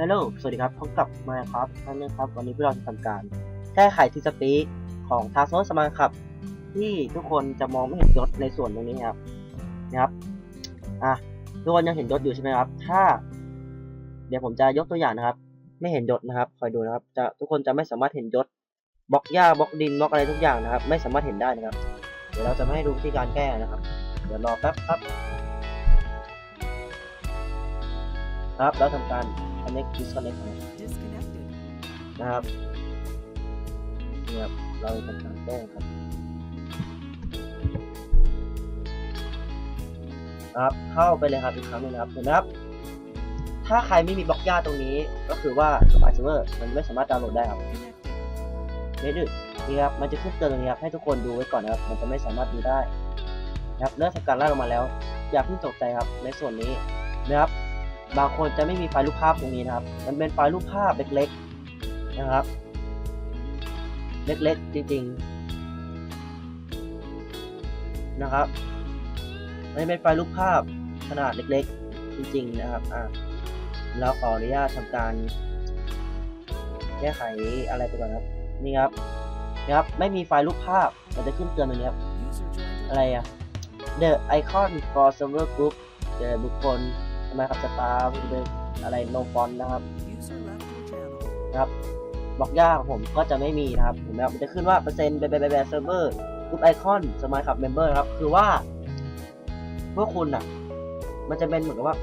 ฮัลโหลสวัสดีครับ พบกับมาครับท่านนะครับ วันนี้พวกเราจะทำการ แก้ไขที่สปีของทาร์โซสมาครับ ที่ทุกคนจะมองไม่เห็นยศในส่วนตรงนี้ครับนะครับ อะ ทุกคนยังเห็นยศอยู่ใช่ไหมครับ ถ้า เดี๋ยวผมจะยกตัวอย่างนะครับ ไม่เห็นยศนะครับ คอยดูนะครับ จะทุกคนจะไม่สามารถเห็นยศบล็อกหญ้าบล็อกดินบล็อกอะไรทุกอย่างนะครับ ไม่สามารถเห็นได้นะครับ เดี๋ยวเราจะไม่ให้ดูวิธีการแก้นะครับ เดี๋ยวรอแป๊บครับ ครับ แล้วทำการ connect disconnect นะครับ Disconnected. นะครับนี่ครับเราทำการแก้ครับครับ เข้าไปเลยครับอีกครั้งหนึงนะครับเห็นไหมครับถ้าใครไม่มีบล็อกย่าตรงนี้ก็คือว่าสปายเซิร์ฟเวอร์มันไม่สามารถดาวน์โหลดได้ครับ Connected. นี่ดื้อนี่ครับมันจะขึ้นเตือนตรงนี้ครับให้ทุกคนดูไว้ก่อนนะครับ มันจะไม่สามารถดูได้นะครับเริ่มทำการไล่ลงมาแล้ว อย่าเพิ่งตกใจครับในส่วนนี้นะครับ บางคนจะไม่มีไฟล์รูปภาพตรงนี้นะครับ มันเป็นไฟล์รูปภาพเล็กๆนะครับ เล็กๆจริงๆนะครับมันเป็นไฟล์รูปภาพขนาดเล็กๆ จริงๆนะครับอะเราขออนุญาตทำการแก้ไขอะไรไปก่อนครับ นี่ครับนี่ครับ ไม่มีไฟล์รูปภาพมันจะขึ้นเตือนตรงนี้ครับ อะไรอะ The icon for server group เจอบุคคล ทำไมครับสตาร์เป็นอะไร no font นะครับ User left your channel. นะครับบล็อกย่าของผมก็จะไม่มีนะครับเห็นไหมครับมันจะขึ้นว่าเปอร์เซ็นต์แบแบแบแบเซิร์ฟเวอร์กรุ๊ปไอคอนสมัยขับเมมเบอร์ครับ คือว่า พวกคุณอะ มันจะเป็นเหมือนกับว่า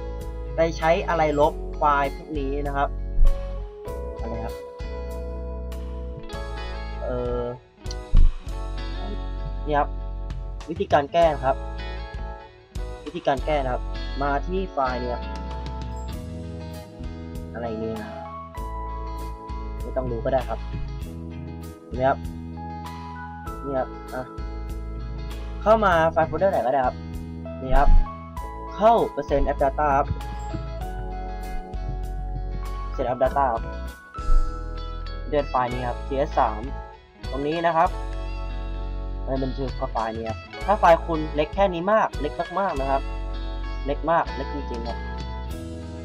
ไปใช้อะไรลบไฟล์พวกนี้นะครับอะไรครับ เออนี่ครับ วิธีการแก้นะครับ วิธีการแก้นะครับ มาที่ไฟล์เนี่ย อะไรเนี่ยไม่ต้องรู้ก็ได้ครับเห็นไหมครับนี่ครับอะเข้ามาไฟล์โฟลเดอร์ไหนก็ได้ครับนี่ครับ เข้าเปอร์เซ็นต์แอปดาต้าครับเสร็จแอปดาต้าครับเดือนไฟล์นี้ครับ cs 3 ตรงนี้นะครับมันเป็นชื่อไฟล์นี้ครับถ้าไฟล์คุณเล็กแค่นี้มาก เล็กมากๆนะครับ เล็กมากเล็กจริงๆครับ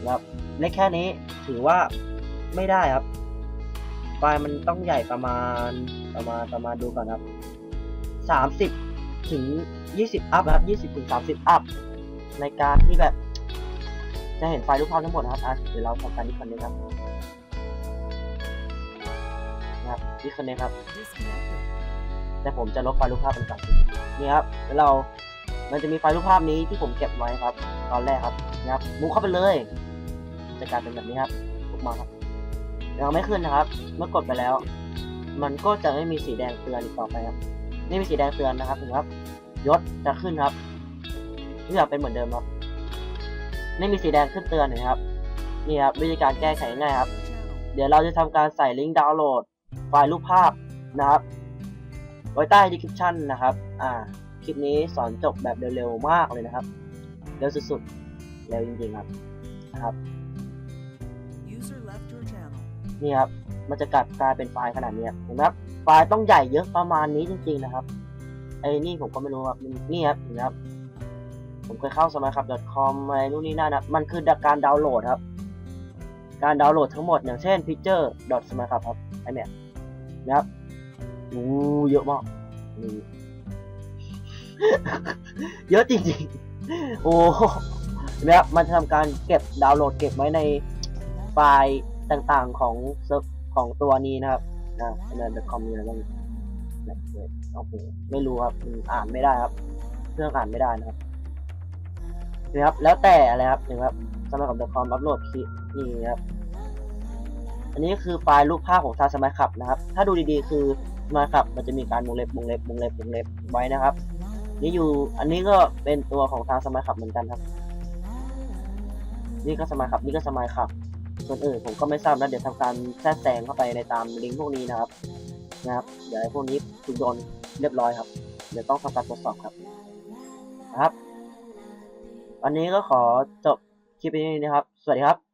นะครับเล็กแค่นี้ถือว่าไม่ได้ครับ ไฟล์มันต้องใหญ่ประมาณประมาณประมาณดูก่อนครับสามสิบถึงยี่สิบอัพนะครับยี่สิบถึงสามสิบอัพในการที่แบบ จะเห็นไฟล์รูปภาพทั้งหมดนะครับอะเดี๋ยวเราทำการดิสคอนเนคครับนะครับดิสคอนเนคครับ Disconnected. แต่ผมจะลบไฟล์รูปภาพเป็นก่อนนี่ครับแล้วเรา มันจะมีไฟล์รูปภาพนี้ที่ผมเก็บไว้ครับ ตอนแรกครับนะครับมุกเข้าไปเลยจะกลายเป็นแบบนี้ครับลุกมาครับยังไม่ขึ้นนะครับ เมื่อกดไปแล้ว มันก็จะไม่มีสีแดงเตือนอีกต่อไปครับไม่มีสีแดงเตือนนะครับถึงครับ ยศจะขึ้นครับทุกอย่างเป็นเหมือนเดิมครับไม่มีสีแดงขึ้นเตือนเห็นะครับ นี่ครับวิธีการแก้ไขง่ายครับ เดี๋ยวเราจะทำการใส่ลิงก์ดาวน์โหลด ไฟล์รูปภาพนะครับไว้ใต้ description นะครับ อ่า ลิปนี้สอนจบแบบเร็วๆมากเลยนะครับ เร็วสุดๆ เร็วจริงๆครับนะครับ User left your channel. นี่ครับ มันจะกลับกลายเป็นไฟล์ขนาดนี้ครับเห็นไหมครับ ไฟล์ต้องใหญ่เยอะประมาณนี้จริง ๆนะครับ ไอ้นี่ผมก็ไม่รู้ครับ นี่ครับเห็นไหมครับ ผมเคยเข้าสมัยครับ .com อะไรนู่นนี่นั่นนะมันคือการดาวน์โหลดครับ การดาวน์โหลดทั้งหมดอย่างเช่น picture s m a ครับครับไอเนี่ยนะครับอู้เยอะมากนี่ เยอะจริงๆ โอ้โหนะครับมันจะทำการเก็บดาวน์โหลดเก็บไว้ในไฟล์ต่างๆของเซิร์ฟของตัวนี้นะครับนะใน .com นี่นะต้องโอเคไม่รู้ครับอ่านไม่ได้ครับ เครื่องอ่านไม่ได้นะครับนี่ครับ แล้วแต่อะไรครับนี่ครับสมัยกับ .com อัปโหลดคลิปนี่ครับอันนี้คือไฟล์รูปภาพของทาสมัยขับนะครับ ถ้าดูดีๆ คือมัยขับมันจะมีการวงเล็บวงเล็บวงเล็บวงเล็บไว้นะครับ นี่อยู่อันนี้ก็เป็นตัวของทางสมัยขับเหมือนกันครับ นี่ก็สมัยขับนี่ก็สมัยขับ ส่วนอื่นผมก็ไม่ทราบนะเดี๋ยวทำการแทรกแซงเข้าไปในตามลิงก์พวกนี้นะครับ นะครับ เดี๋ยวไอ้พวกนี้ถูกโดนเรียบร้อยครับ เดี๋ยวต้องทำการตรวจสอบครับนะครับ วันนี้ก็ขอจบคลิปนี้นะครับ สวัสดีครับ